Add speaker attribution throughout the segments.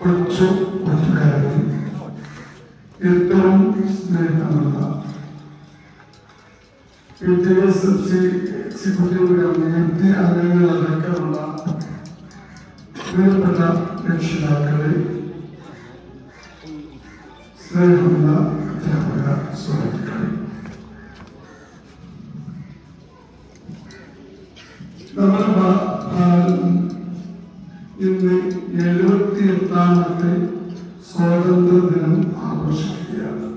Speaker 1: കൊച്ചു കൂട്ടുകാരൻ ഏറ്റവും സ്നേഹമുള്ള P T S F C executive committee അംഗങ്ങളടക്കമുള്ള പ്രിയപ്പെട്ട രക്ഷിതാക്കളെ സ്നേഹമുള്ള അധ്യാപക സുഹൃത്തുക്കളെ. നമ്മുടെ ഇന്ന് എഴുപത്തി എട്ടാമത്തെ സ്വാതന്ത്ര്യ ദിനം ആഘോഷിക്കുകയാണ്.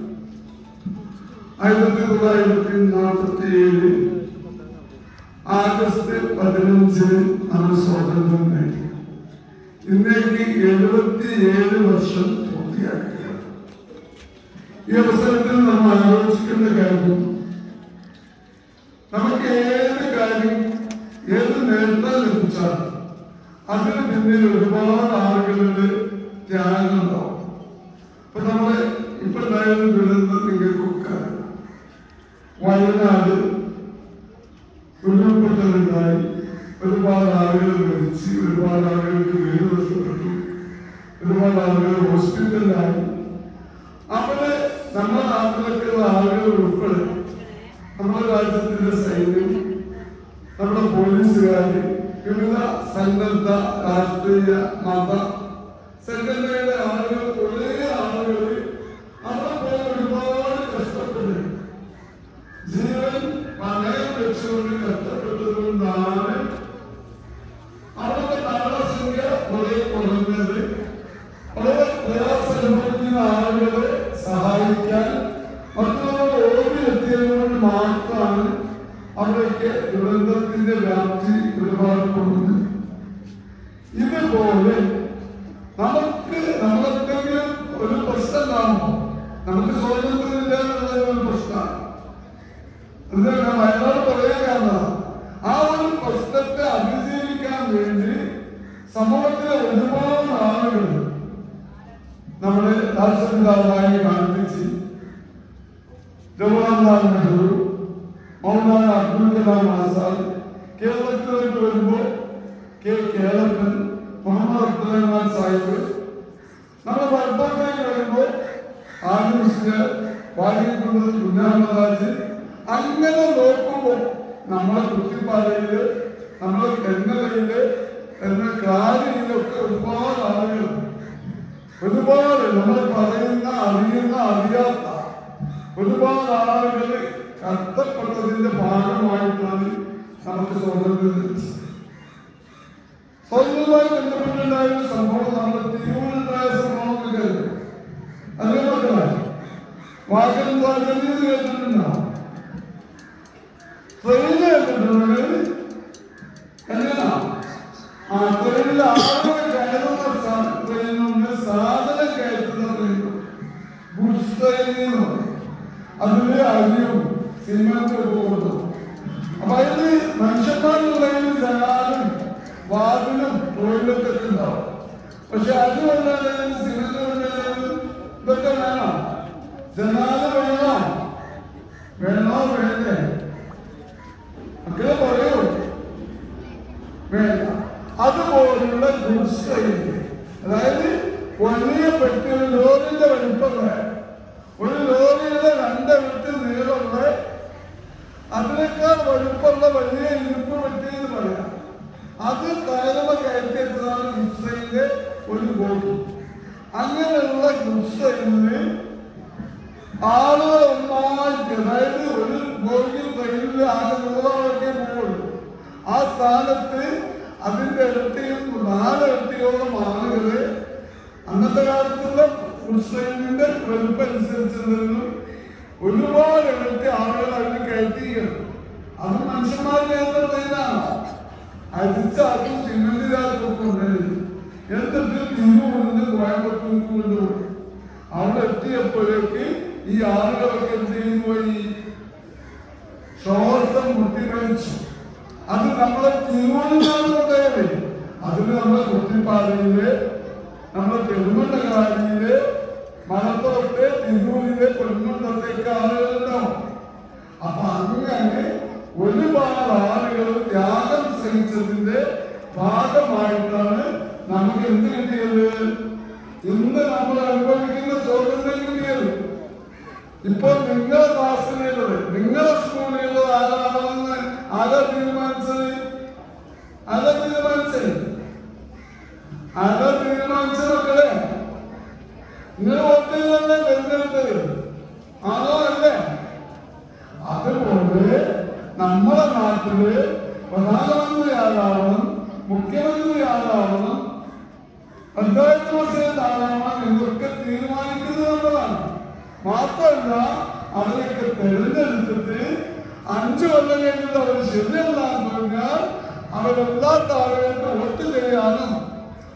Speaker 1: ആയിരത്തി തൊള്ളായിരത്തി നാൽപ്പത്തി ഏഴ് ആഗസ്റ്റ് പതിനഞ്ചിന് നമ്മൾ സ്വാതന്ത്ര്യം നേടി. ഇന്നേക്ക് എഴുപത്തി ഏഴ് വർഷം പൂർത്തിയാക്കുകയാണ്. ഈ അവസരത്തിൽ നമ്മൾ ആലോചിക്കേണ്ട കാര്യം നമുക്ക് ഏത് കാര്യം ഏത് നേട്ടം ലഭിച്ചാൽ അതിന് പിന്നിൽ ഒരുപാട് ആളുകളുടെ ത്യാഗമുണ്ടാവും ഇപ്പൊ നമ്മൾ ഇപ്പൊ ഉണ്ടായിരുന്ന ദുരന്തം നിങ്ങൾക്കൊക്കെ. വയനാട് ഉരുൾപൊട്ടലുണ്ടായി. ഒരുപാട് ആളുകൾ മരിച്ച് ഒരുപാട് ആളുകൾക്ക് വീട് നഷ്ടപ്പെട്ടു ഒരുപാട് ആളുകൾ ഹോസ്പിറ്റലിലായി. അവിടെ നമ്മുടെ നാട്ടിലൊക്കെയുള്ള ആളുകൾ ഉൾപ്പെടെ നമ്മുടെ രാജ്യത്തിന്റെ സൈന്യം നമ്മുടെ പോലീസുകാര് വിവിധ സന്നദ്ധ രാഷ്ട്രീയ മത. സംഘടനയുടെ ആളുകൾ ഒരേ ആളുകൾ അവിടെ ജീവൻ പണയം വെച്ചുകൊണ്ട് കഷ്ടപ്പെട്ടതുകൊണ്ടാണ് അവിടുത്തെ താളസംഖ്യ കുറെ കുറഞ്ഞത്. വളരെ പ്രയാസം അനുഭവിക്കുന്ന സഹായിക്കാൻ മറ്റുള്ളവർ ഓടിയെത്തിയത് കൊണ്ട് മാത്രമാണ് അവിടേക്ക് ദുരന്തത്തിന്റെ വ്യാപ്തി ഒരുപാട് കുറഞ്ഞത് ഇതുപോലെ നമുക്ക് നമ്മളെന്തെങ്കിലും ഒരു പ്രശ്നം ഉണ്ടാകുമോ നമുക്ക് സ്വാതന്ത്ര്യമില്ല എന്നുള്ളത് ഒരു പ്രശ്നമാണ് അത് ഞാൻ വയനാട് പറയാൻ കാരണം ആ ഒരു പ്രശ്നത്തെ അതിജീവിക്കാൻ വേണ്ടി സമൂഹത്തിലെ ഒരുപാട് ആളുകൾ നമ്മുടെ രാഷ്ട്രപിതാവായി കാണിപ്പിച്ച് ജവഹർലാൽ നെഹ്റു മൗലാന അബ്ദുൽ കലാം ആസാദ് കേരളത്തിലേക്ക് വരുമ്പോൾ കെ കേളപ്പൻ മുഹമ്മദ് അബ്ദുറഹ്മാൻ സാഹിബ് നമ്മുടെ ഭർത്താക്കായി വരുമ്പോൾ ആദ്യ വാരിക്കുന്നത് കുഞ്ഞാമദാജ് അങ്ങനെ നോക്കുമ്പോൾ നമ്മളെ കുത്തിപ്പാറയിൽ നമ്മളെ കന്നഡയിൽ എന്ന ക്ലാരിയിലൊക്കെ ഒരുപാട് ആളുകൾ ഒരുപാട് നമ്മൾ പറയുന്ന അറിയുന്ന അറിയാത്ത ഒരുപാട് ആളുകൾ കഷ്ടപ്പെട്ടതിന്റെ ഭാഗമായിട്ടാണ് നമുക്ക് സ്വാതന്ത്ര്യം സ്വന്തമായി ബന്ധപ്പെട്ടുണ്ടായ ഒരു സംഭവം നമ്മൾ തിരുവനന്തപുരത്തായ സംഭവം അതേ മക്കളെ വാഗൻ വാഗനി കേട്ടിട്ടുണ്ടോ? ട്രെയിന് ട്രെയിനിൽ ആളുകൾ ട്രെയിനുണ്ട് സാധനം കയറ്റുന്ന ട്രെയിനുണ്ട് ഗുഡ്സ് പറയും അതിൽ അരിയും സിമെന്റും പോകുന്നു. അപ്പൊ അതിൽ മനുഷ്യന്മാരുള്ളതിൽ ജനാലും വാതിലും ടോയ്ലറ്റൊക്കെ ഉണ്ടാവും. പക്ഷെ അത് കൊണ്ടാലും സിമെന്റ് കൊണ്ടാലും ഇതൊക്കെ വേണം. ജനാല് വേണം. വേണോ വേണ്ടേ? മക്കളെ പറയൂ വേണ്ട അതുപോലുള്ള ഗുഡ്സ് ട്രെയിൻ അതായത് വലിയ പെട്ടി ഒരു ലോറിന്റെ വലിപ്പമുള്ള ഒരു ലോറിയുടെ രണ്ട് വിട്ട് നീളമുള്ള അതിനേക്കാൾ വലുപ്പമുള്ള വലിയ ഇരുപ്പ് പെട്ടി എന്ന് പറയാം. അത് കയറുമ കയറ്റിയതാണ് ഗുഡ്സ് ട്രെയിനിന്റെ ഒരു ബോഡി അങ്ങനെയുള്ള ഗുഡ്സ് ട്രെയിനിന് ആളുകൾ ഒന്നായിട്ട് അതായത് ഒരു ബോഗിൽ ട്രെയിനിൽ ആകെ നൂറാളൊക്കെ പോകുള്ളൂ ആ സ്ഥാനത്ത് അതിന്റെ ഇരട്ടിയും നാലിരട്ടിയോളം ആളുകൾ അന്നത്തെ കാലത്തുള്ള മുസ്ലിമിന്റെ വലുപ്പനുസരിച്ചുള്ളതിനും ഒരുപാട് ഇരട്ടി ആളുകൾ അതിന് കയറ്റിയാണ് അത് മനുഷ്യന്മാരുടെ ട്രെയിനാണ് അരിച്ച അതും സിമെന്റ് ചാക്കൊക്കെ ഉണ്ടായിരുന്നു എന്നിട്ട് തിരുവനന്തപുരത്ത് കോയമ്പത്തൂർക്ക് കൊണ്ടുപോയി. അവിടെ എത്തിയപ്പോഴേക്ക് ഈ ആളുകളൊക്കെ എന്ത് ചെയ്തു പോയി ശ്വാസം മുട്ടിമരിച്ചു അത് നമ്മളെ തിരുവനന്തപുരത്തേക്ക് അതിന് നമ്മളെ കുട്ടിപ്പാറയിൽ നമ്മളെ പെരുമണ്ണകാരിയിൽ മലപ്പുറത്ത് തിരൂരിലെ പെരുമണ്ടത്തേക്ക് ആളുകളുണ്ടാവും അപ്പൊ അങ്ങനെ ഒരുപാട് ആളുകൾ ത്യാഗം സഹിച്ചതിന്റെ ഭാഗമായിട്ടാണ് നമുക്ക് എന്ത് കിട്ടിയത്? ഇന്ന് നമ്മൾ അനുഭവിക്കുന്ന സ്വാതന്ത്ര്യം കിട്ടിയത്. ഇപ്പൊ നിങ്ങളുടെ ക്ലാസ്സിലുള്ളത് നിങ്ങളുടെ സ്കൂളിലുള്ളത് ആരാണെന്ന് ആരാ തീരുമാനിച്ചത് ആരാ തീരുമാനിച്ച മക്കളെ നിങ്ങൾ വോട്ടിലല്ലേ തെരഞ്ഞെടുത്തത് ആണോ അല്ലേ? അതുപോലെ നമ്മുടെ നാട്ടിൽ പ്രധാനമന്ത്രിയാകാവണം മുഖ്യമന്ത്രിയാകാവണം പഞ്ചായത്ത് പ്രസിഡന്റ് എന്നൊക്കെ തീരുമാനിക്കുന്നത് നമ്മളാണ് മാത്രമല്ല അവരൊക്കെ തെരഞ്ഞെടുത്തിട്ട് അഞ്ചു കൊല്ലം കഴിഞ്ഞിട്ട് അവർ ശരിയല്ലാന്ന് പറഞ്ഞാൽ അവരെല്ലാ താഴേക്ക് വോട്ട് ചെയ്യാനും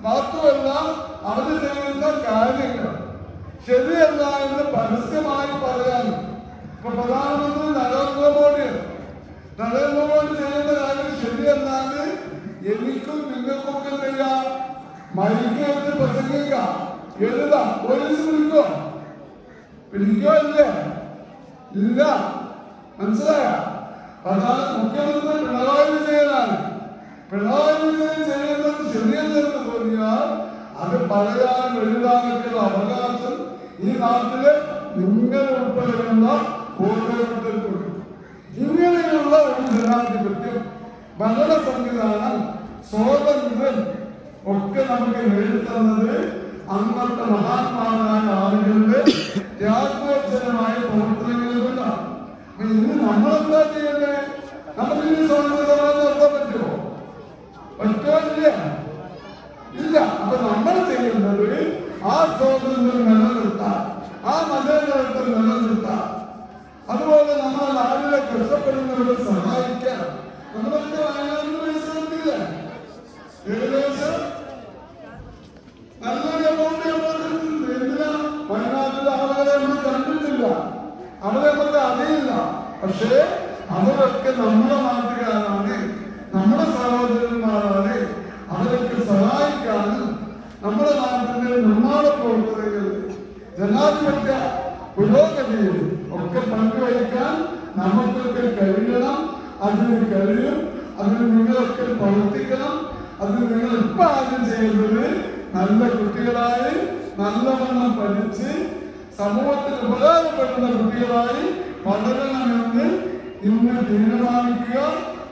Speaker 1: മാത്രമല്ല അവർ ചെയ്യുന്ന കാര്യങ്ങൾ ശരിയല്ല എന്ന് പരസ്യമായി പറയാനും ഇപ്പൊ പ്രധാനമന്ത്രി നരേന്ദ്രമോദി നരേന്ദ്രമോദി ചെയ്യുന്ന കാര്യം ശരിയെന്നാൽ എനിക്കും നിങ്ങൾക്കൊക്കെ എന്ത് ചെയ്യാം. മൈക്ക് വെച്ച് പ്രസംഗിക്കാം. എഴുതാം. പോലീസ് വിളിക്കോ? വിളിക്കോ ഇല്ലേ? ഇല്ല. മനസ്സിലായ? പ്രധാന മുഖ്യമന്ത്രി പിണറായി വിജയനാണ്. പിണറായി വിജയൻ ചെയ്യുന്നത് ശരിയല്ലെന്ന് തോന്നിയാൽ അത് പറയാനും എഴുതാനൊക്കെയുള്ള അവകാശം ഈ നാട്ടിൽ നിങ്ങൾ ഉൾപ്പെടുന്ന ഓരോരുത്തർക്കുണ്ട് ഇങ്ങനെയുള്ള ഒരു ജനാധിപത്യം ഭരണ സംവിധാനം സ്വാതന്ത്ര്യം ഒക്കെ നമുക്ക് നേടിത്തന്നത് അന്നത്തെ മഹാത്മാരായ ആളുകളുടെ ത്യാഗോച്ചരമായ പ്രവർത്തനങ്ങൾ കൊണ്ടാണ് ഇന്ന് നമ്മളെന്താ ചെയ്യണ്ടേ നമുക്ക് ഇനി സ്വാതന്ത്ര്യമായി നടത്താൻ പറ്റുമോ? പറ്റുമോ ഇല്ല. ഇല്ല. അപ്പൊ നമ്മൾ ചെയ്യേണ്ടത് ആ സ്വാതന്ത്ര്യം പക്ഷേ അവരൊക്കെ നമ്മുടെ നാട്ടുകാരാണ് നമ്മുടെ സഹോദരന്മാരാണ് അവരൊക്കെ സഹായിക്കാനും നമ്മുടെ നാട്ടിന്റെ നിർമ്മാണ പ്രവർത്തനങ്ങളിൽ ജനാധിപത്യ പുരോഗതിയിൽ ഒക്കെ പങ്കുവഹിക്കാൻ നമുക്കൊക്കെ കഴിയണം. അതിന് കഴിയും. അതിന് നിങ്ങളൊക്കെ പ്രവർത്തിക്കണം. അതിന് നിങ്ങൾ ഇപ്പൊ ആദ്യം ചെയ്യുന്നത് നല്ല കുട്ടികളായി നല്ലവണ്ണം പഠിച്ച് സമൂഹത്തിന് ഉപകാരപ്പെടുന്ന കുട്ടികളായി വളരണമെന്ന് ഇന്ന് തീരുമാനിക്കുക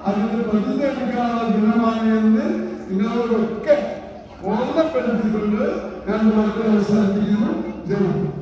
Speaker 1: അതിന് പ്രതിനിധിക്കാനുള്ള ദിനമാണ് എന്ന് നിങ്ങളോടൊക്കെ ഓർമ്മപ്പെടുത്തിക്കൊണ്ട് ഞാൻ വളരെ അവസാനിപ്പിക്കുന്നു. ജയിക്കും